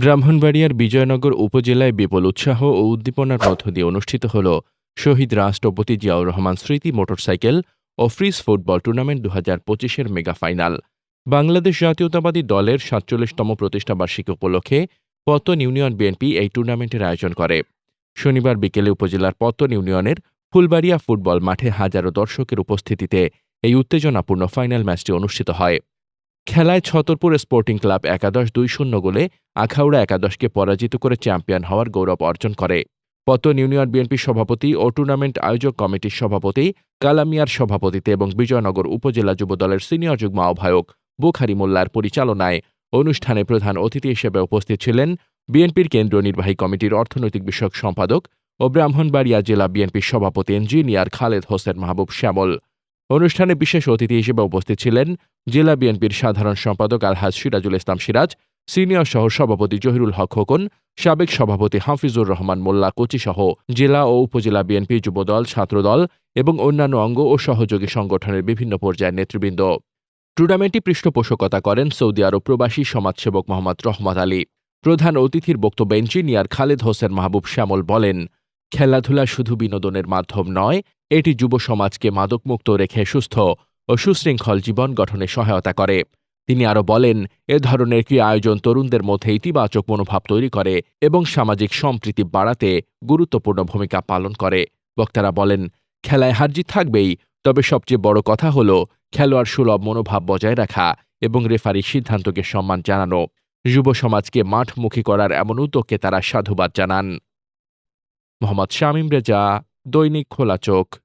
ব্রাহ্মণবাড়িয়ার বিজয়নগর উপজেলায় বিপুল উৎসাহ ও উদ্দীপনার মধ্য দিয়ে অনুষ্ঠিত হল শহীদ রাষ্ট্রপতি জিয়াউর রহমান স্মৃতি মোটরসাইকেল ও ফ্রিজ ফুটবল টুর্নামেন্ট দু হাজার পঁচিশের মেগা ফাইনাল। বাংলাদেশ জাতীয়তাবাদী দলের সাতচল্লিশতম প্রতিষ্ঠাবার্ষিকী উপলক্ষে পতন ইউনিয়ন বিএনপি এই টুর্নামেন্টের আয়োজন করে। শনিবার বিকেলে উপজেলার পতন ইউনিয়নের ফুলবাড়িয়া ফুটবল মাঠে হাজারো দর্শকের উপস্থিতিতে এই উত্তেজনাপূর্ণ ফাইনাল ম্যাচটি অনুষ্ঠিত হয়। খেলায় ছতরপুর স্পোর্টিং ক্লাব একাদশ দুই শূন্য গোলে আখাউড়া একাদশকে পরাজিত করে চ্যাম্পিয়ন হওয়ার গৌরব অর্জন করে। পতন ইউনিয়ন বিএনপি সভাপতি ও টুর্নামেন্ট আয়োজক কমিটির সভাপতি, কালামিয়ার সভাপতিতে এবং বিজয়নগর উপজেলা যুবদলের সিনিয়র যুগ্ম আহ্বায়ক বুখারি মোল্লার পরিচালনায় অনুষ্ঠানে প্রধান অতিথি হিসেবে উপস্থিত ছিলেন বিএনপির কেন্দ্রীয় নির্বাহী কমিটির অর্থনৈতিক বিষয়ক সম্পাদক ও ব্রাহ্মণবাড়িয়া জেলা বিএনপির সভাপতি ইঞ্জিনিয়ার খালেদ হোসেন মাহবুব শ্যামল। অনুষ্ঠানে বিশেষ অতিথি হিসেবে উপস্থিত ছিলেন জেলা বিএনপির সাধারণ সম্পাদক আলহাজ সিরাজুল ইসলাম সিরাজ, সিনিয়র সহ সভাপতি জহিরুল হক খোকন, সাবেক সভাপতি হাফিজুর রহমান মোল্লা কোচিসহ জেলা ও উপজেলা বিএনপি যুবদল, ছাত্রদল এবং অন্যান্য অঙ্গ ও সহযোগী সংগঠনের বিভিন্ন পর্যায়ের নেতৃবৃন্দ। টুর্নামেন্টটি পৃষ্ঠপোষকতা করেন সৌদি আরব প্রবাসী সমাজসেবক মোহাম্মদ রহমত আলী। প্রধান অতিথির বক্তব্যে ইঞ্জিনিয়ার খালেদ হোসেন মাহবুব শ্যামল বলেন, খেলাধুলা শুধু বিনোদনের মাধ্যম নয়, এটি যুব সমাজকে মাদকমুক্ত রেখে সুস্থ ও সুশৃঙ্খল জীবন গঠনে সহায়তা করে। তিনি আরও বলেন, এ ধরনের ক্রীড়া আয়োজন তরুণদের মধ্যে ইতিবাচক মনোভাব তৈরি করে এবং সামাজিক সম্প্রীতি বাড়াতে গুরুত্বপূর্ণ ভূমিকা পালন করে। বক্তারা বলেন, খেলায় হারজিত থাকবেই, তবে সবচেয়ে বড় কথা হল খেলোয়াড় সুলভ মনোভাব বজায় রাখা এবং রেফারির সিদ্ধান্তকে সম্মান জানানো। যুব সমাজকে মাঠমুখী করার এমন উদ্যোগকে তারা সাধুবাদ জানান। মোহাম্মদ শামীম রেজা, দৈনিক খোলা চোখ।